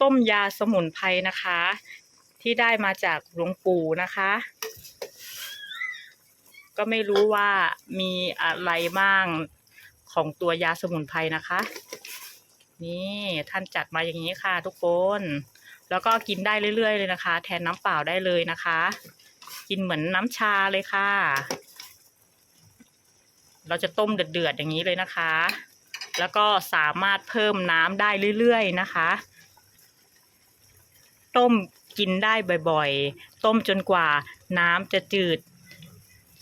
ต้มยาสมุนไพรนะคะ ที่ได้มาจากหลวงปู่นะคะ ก็ไม่รู้ว่ามีอะไรบ้างของตัวยาสมุนไพรนะคะ นี่ท่านจัดมาอย่างนี้ค่ะ ทุกคน แล้วก็กินได้เรื่อยๆเลยนะคะ แทนน้ำเปล่าได้เลยนะคะ กินเหมือนน้ำชาเลยค่ะ เราจะต้มเดือดๆอย่างนี้เลยนะคะ แล้วก็สามารถเพิ่มน้ำได้เรื่อยๆนะคะ ต้มกินได้บ่อยๆ ต้มจนกว่าน้ำจะจืด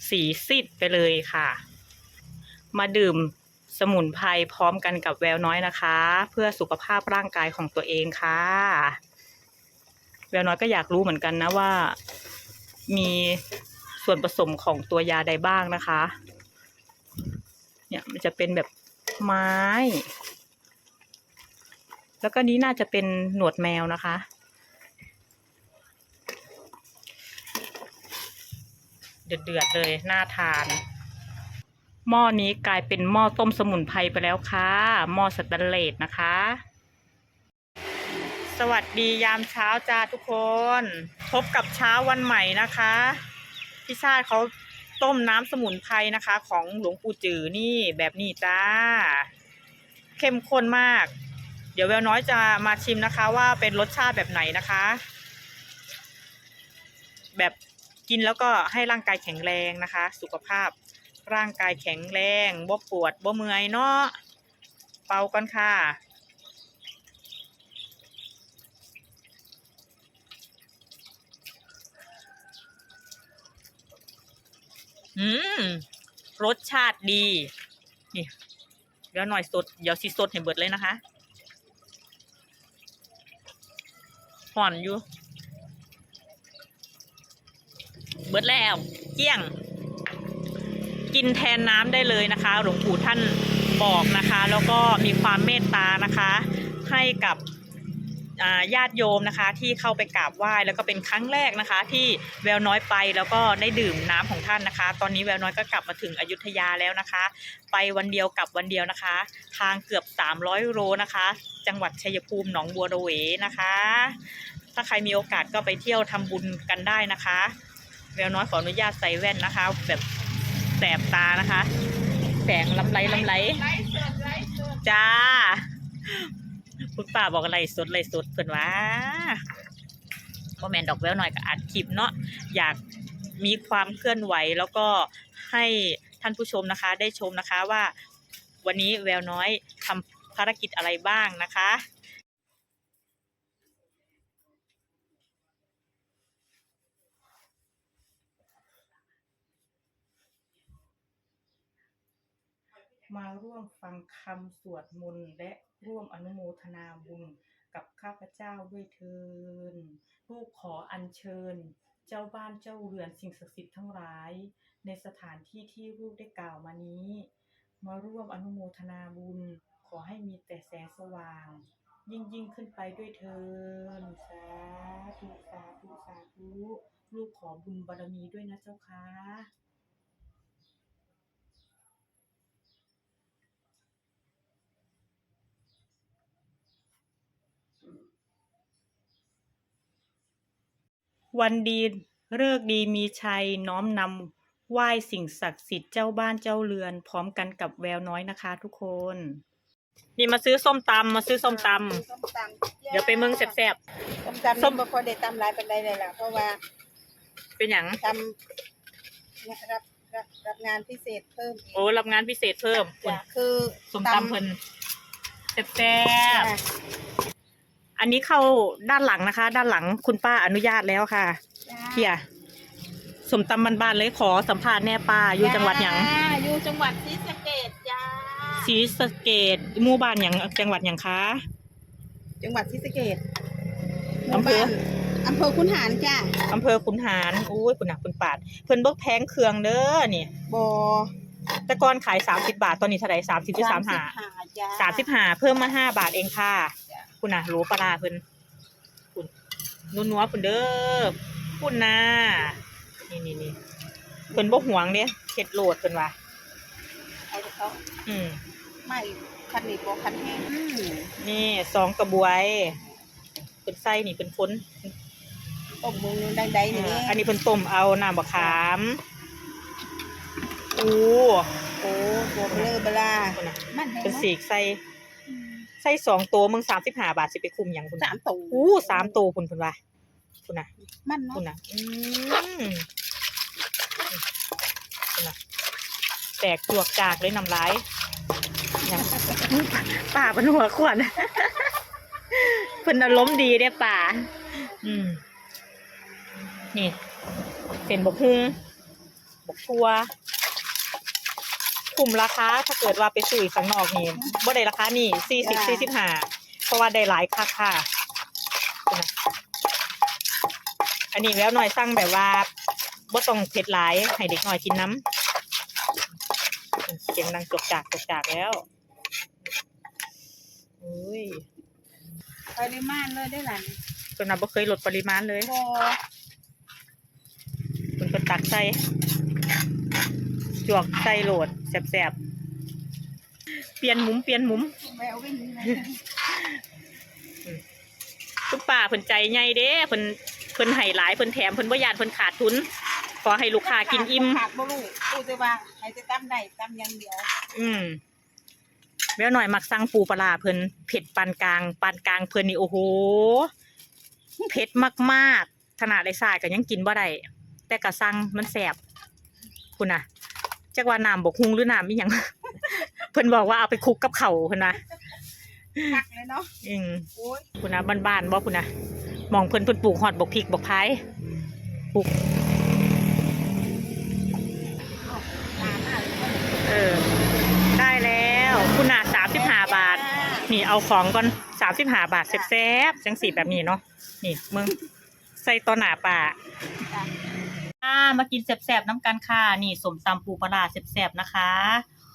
สีซีดไปเลยค่ะ มาดื่มสมุนไพรพร้อมกันกับแววน้อยนะคะ เพื่อสุขภาพร่างกายของตัวเองค่ะ แววน้อยก็อยากรู้เหมือนกันนะว่า มีส่วนผสมของตัวยาใดบ้างนะคะ เนี่ยมันจะเป็นแบบไม้ แล้วก็นี้น่าจะเป็นหนวดแมวนะคะ เดือดๆเลยน่าทาน หม้อนี้กลายเป็นหม้อต้มสมุนไพรไปแล้วค่ะ หม้อสแตนเลสนะคะ สวัสดียามเช้าจ้าทุกคน พบกับเช้าวันใหม่นะคะพี่ชาติเขาต้มน้ำสมุนไพรนะคะ ของหลวงปู่จือนี่แบบนี้จ้า เข้มข้นมาก เดี๋ยวแววน้อยจะมาชิมนะคะ ว่าเป็นรสชาติแบบไหนนะคะ แบบ กินแล้วก็ให้ร่างกายแข็งแรงนะคะ สุขภาพร่างกายแข็งแรงบ่ปวดบ่เมื่อยเนาะเป่าก่อนค่ะ อืม รสชาติดี นี่ เดี๋ยวหน่อยสด เดี๋ยวสิสดให้เบิดเลยนะคะ ห่อนอยู่ เบิดแล้วเกลี้ยง กินแทนน้ำได้เลยนะคะ หลวงปู่ท่านบอกนะคะ แล้วก็มีความเมตตานะคะ ให้กับญาติโยมนะคะที่เข้าไปกราบไหว้แล้วก็เป็นครั้งแรกนะคะ ที่แววน้อยไปแล้วก็ได้ดื่มน้ำของท่านนะคะ ตอนนี้แววน้อยก็กลับมาถึงอยุธยาแล้วนะคะ ไปวันเดียวกับวันเดียวนะคะ ทางเกือบ 300 โลนะคะ จังหวัดชัยภูมิหนองบัวระเวนะคะ ถ้าใครมีโอกาสก็ไปเที่ยวทำบุญกันได้นะคะ แววน้อยขออนุญาตใส่แว่นนะคะ แบบแสบตานะคะ แสงลำไรลำไรจ้า คุณป้าบอกอะไรสดเลยสดเพิ่อนว่าพ่อแมนดอกแววหน่อยก็อัดคลิปเนาะอยากมีความเคลื่อนไหวแล้วก็ให้ท่านผู้ชมนะคะ ได้ชมนะคะว่า วันนี้แววน้อยทำภารกิจอะไรบ้างนะคะ มาร่วมฟังคำสวดมนต์และร่วมอนุโมทนาบุญกับข้าพเจ้าด้วยเทินลูกขออัญเชิญ เจ้าบ้านเจ้าเรือนสิ่งศักดิ์สิทธิ์ทั้งหลาย ในสถานที่ที่ลูกได้กล่าวมานี้ มาร่วมอนุโมทนาบุญ ขอให้มีแต่แสงสว่าง ยิ่งยิ่งขึ้นไปด้วยเทินสาธุสาธุสาธุลูกขอบุญบารมีด้วยนะเจ้าค่ะ วันดีเลิกษ์ดีมีชัยน้อมนำไหว้สิ่งศักดิ์สิทธิ์เจ้าบ้านเจ้าเรือน พร้อมกันกับแววน้อยนะคะ ทุกคน นี่มาซื้อส้มตำมาซื้อส้มตำส้มตำเดี๋ยวไปเมืองแซ่บ ส้มตำส้ส้ม มบ่ค่อยได้ตำหลายปานใดเลยล่ะเพราะว่าๆเป็นอย่างตำเนี่ยรับรับรับงานพิเศษเพิ่มอีกโอ้รับงานพิเศษเพิ่มจ้ะคือส้มตำเพิ่นแซ่จ้ะบๆ อันนี้เข้าด้านหลังนะคะ ด้านหลังคุณป้าอนุญาตแล้วค่ะจ้ะเพียสมตำบ้านๆเลยขอสัมภาษณ์แน่ป้าอยู่จังหวัดหยังจ้ะอยู่จังหวัดศรีสะเกษจ้าศรีสะเกดหมู่บ้านหยังจังหวัดหยังคะจังหวัดศรีสะเกษอำเภออำเภอคุนหารจ้ะอำเภอขุนหารอุ้ยคุณหนักคุณปาด เพิ่นเบิกแพงเครื่องเด้อนี่บ่แต่ก่อนขายสามสิบาทตอนนี้เท่าไหร่สามสิบหรือสามห้าจ้ะสามสิบห้าเพิ่มมาห้าบาทเองค่ะจ้ะ คุณน่ะรู้ปลาร้าเพิ่นคุณนัวนัวๆคุณเด้อคุณน่ะนี่นี่นี่เพิ่นบ่หวงเด้เฮ็ดโหลดเพิ่นว่าไอ้เขาอืมไม่คันนี้บ่คันแห้งอืมนี่สองกระบวยเป็นไส้นี่เป็นพ้นต้มมือดังใดนี่เอออันนี้เป็นต้มเอาน้ำบะขามอู้โอ้ตัวเบลอเบลาคนน่ะมันให้เป็นนะสีกไส้ไส้สองตัวมึงสามสิบห้าบาทสิไปคุมอย่างคุณสามตัวอู้สามตัวคุณคุณว่าคุณน่ะมันเนาะคุณน่ะอืมคุณน่ะแตกจวกจากเลยน้ำลายอย่างป่าเป็นหัวขวานเพิ่นอารมณ์ดีได้อป่าอืมนี่เป็นบกฮุงบกทัว คุมราคาถ้าเกิดว่าไปซื้อข้างนอกนี่บ่ได้ราคานี่สี่สิบสี่สิบห้าเพราะว่าได้หลายค่าค่ะนะอันนี้แล้วหน่อยสั่งแบบว่าบ่ต้องเผ็ดหลายให้เด็กหน่อยกินน้ำเสียงดังจกจากจกจากแล้วอุ้ยปริมาณเลยได้หลานจนนับบ่เคยลดปริมาณเลยพอคุณก็ตักใส่ จวกใส่โหลดแสบๆ เปลี่ยนมุมเปลี่ยนมุมแวววิ่งนี่นะคุณป้าเพิ่นใจใหญ่เด้เพิ่นเพิ่นให้หลายเพิ่นแถมเพิ่นบ่ยานเพิ่นขาดทุน ขอให้ลูกค้ากินอิ่มขาดบ่ลูกกูจะว่าให้จะตั้มได้ตั้มอย่างเดียว อืมแล้วหน่อยมักสั่งปูปลาร้าเพิ่นเผ็ดปานกลางปานกลางเพิ่นนี่โอ้โหเผ็ดมากๆขนาดไอ้สายก็ยังกินบ่ได้แต่ก็สั่งมันแสบคุณน่ะ จักว่าน้ำบกฮุงหรือน้ำอีหยัง เพิ่นบอกว่าเอาไปคลุกกับเข่าวเพิ่นนะคักเลยเนาะอืมโอ้ยคุณนะบ้านๆบ่คุณนะมองเพิ่นเพิ่นปลูกฮอดบกพริกบกพายปลูกตามมาเลยเออได้แล้วคุณน่ะสามสิบห้าบาท นี่เอาของก่อนสามสิบห้าบาทแซ่บๆจังสีแบบนี้เนาะนี่มึงใส่ต่อหน้าป่าจ้ะ อ่ามากินแซบๆน้ำกันค่ะ นี่สมตำปูปลาแซบๆนะคะ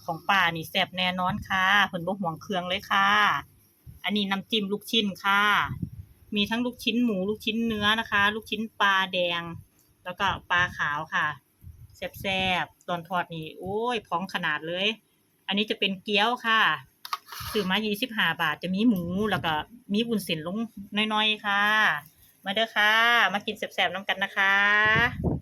ของป่านี่แซบแน่นอนค่ะเพิ่นบ่ห่วงเครื่องเลยค่ะ อันนี้น้ำจิ้มลูกชิ้นค่ะ มีทั้งลูกชิ้นหมูลูกชิ้นเนื้อนะคะ ลูกชิ้นปลาแดง แล้วก็ปลาขาวค่ะแซบๆตอนทอดนี่โอ้ยพร้องขนาดเลย อันนี้จะเป็นเกี๊ยวค่ะซื้อมายี่สิบห้าบาทจะมีหมูแล้วก็มีบุญเส้นลงน้อยๆค่ะ มาเด้อค่ะ มากินแซบๆน้ำกันนะคะ